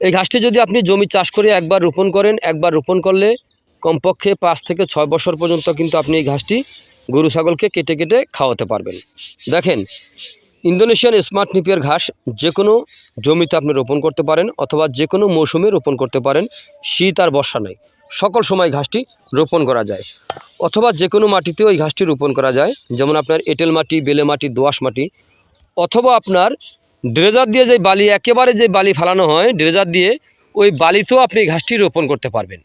এই ঘাসটি যদি আপনি জমি চাষ করে একবার রোপণ করেন, একবার রোপণ করলে কমপক্ষে পাঁচ থেকে ছয় বছর পর্যন্ত কিন্তু আপনি এই ঘাসটি গরু ছাগলকে কেটে কেটে খাওয়াতে পারবেন। দেখেন, ইন্দোনেশিয়ান স্মার্ট নিপিয়ার ঘাস যে কোনো জমিতে আপনি রোপণ করতে পারেন অথবা যে কোনো মৌসুমে রোপণ করতে পারেন, শীত আর বর্ষা নেই। সকল সময় ঘাসটি রোপণ করা যায়। অথবা যে কোনো মাটিতেও এই ঘাসটি রোপণ করা যায়, যেমন আপনার এঁটেল মাটি, বেলে মাটি, দোআঁশ মাটি, অথবা আপনার ড্রেজার দিয়ে যে বালি, একেবারে যে বালি ফালানো হয়, ড্রেজার দিয়ে ওই বালিতেও আপনি ঘাসটি রোপণ করতে পারবেন।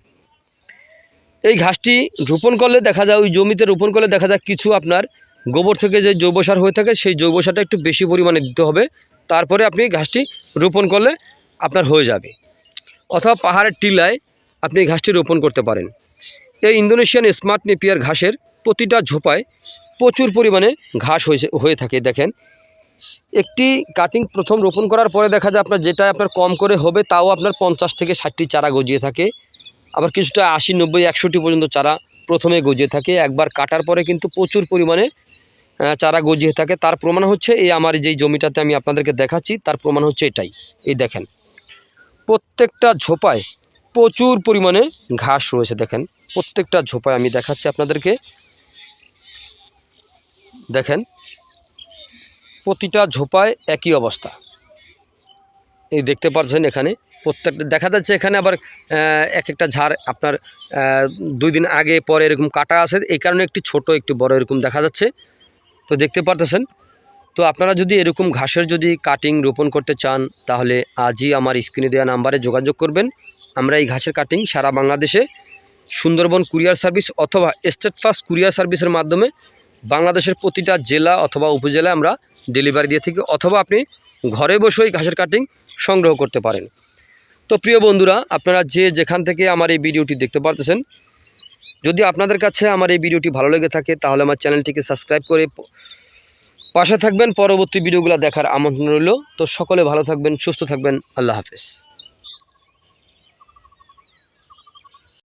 এই ঘাসটি রোপণ করলে দেখা যায়, ওই জমিতে রোপণ করলে দেখা যায় কিছু আপনার গোবর থেকে যে জৈব সার হয়ে থাকে, সেই জৈব সারটা একটু বেশি পরিমাণে দিতে হবে। তারপরে আপনি ঘাসটি রোপণ করলে আপনার হয়ে যাবে। অথবা পাহাড়ের টিলায় আপনি ঘাসটি রোপণ করতে পারেন। এই ইন্দোনেশিয়ান স্মার্ট নেপিয়ার ঘাসের প্রতিটা ঝোপায় প্রচুর পরিমাণে ঘাস হয়েছে, হয়ে থাকে, দেখেন। একটি কাটিং প্রথম রোপণ করার পরে দেখা যায় আপনার যেটা আপনার কম করে হবে তাও আপনার পঞ্চাশ থেকে ষাটটি চারা গজিয়ে থাকে। আবার কিছুটা আশি, নব্বই, একশোটি পর্যন্ত চারা প্রথমে গজিয়ে থাকে। একবার কাটার পরে কিন্তু প্রচুর পরিমাণে চারা গজিয়ে থাকে। তার প্রমাণ হচ্ছে এই আমার যেই জমিটাতে আমি আপনাদেরকে দেখাচ্ছি, তার প্রমাণ হচ্ছে এটাই। এই দেখেন, প্রত্যেকটা ঝোপায় প্রচুর পরিমাণে ঘাস রয়েছে দেখেন। প্রত্যেকটা ঝোপায় আমি দেখাচ্ছি আপনাদেরকে। দেখেন প্রতিটা ঝোপায় একই অবস্থা। এই দেখতে পাচ্ছেন এখানে, প্রত্যেকটা দেখা যাচ্ছে এখানে আবার এক একটা ঝাড় আপনার দুই দিন আগে পরে এরকম কাটা আছে, এই কারণে একটি ছোট, একটু বড় এরকম দেখা যাচ্ছে। তো দেখতে পারতেছেন? তো আপনারা যদি এরকম ঘাসের যদি কাটিং রোপণ করতে চান, তাহলে আজই আমার স্ক্রিনে দেওয়া নাম্বারে যোগাযোগ করবেন। আমরা এই ঘাসের কাটিং সারা বাংলাদেশে সুন্দরবন কুরিয়ার সার্ভিস অথবা স্টেট ফাস্ট কুরিয়ার সার্ভিসের মাধ্যমে বাংলাদেশের প্রতিটা জেলা অথবা উপজেলায় আমরা ডেলিভারি দিয়ে থাকি, অথবা আপনি ঘরে বসেই ঘাসের কাটিং সংগ্রহ করতে পারেন। তো প্রিয় বন্ধুরা, আপনারা যে যেখান থেকে আমার এই ভিডিওটি দেখতে পারতেছেন, যদি আপনাদের কাছে আমার এই ভিডিওটি ভালো লেগে থাকে, তাহলে আমার চ্যানেলটিকে সাবস্ক্রাইব করে পাশে থাকবেন। পরবর্তী ভিডিওগুলো দেখার আমন্ত্রণ রইল। তো সকলে ভালো থাকবেন, সুস্থ থাকবেন। আল্লাহ হাফেজ।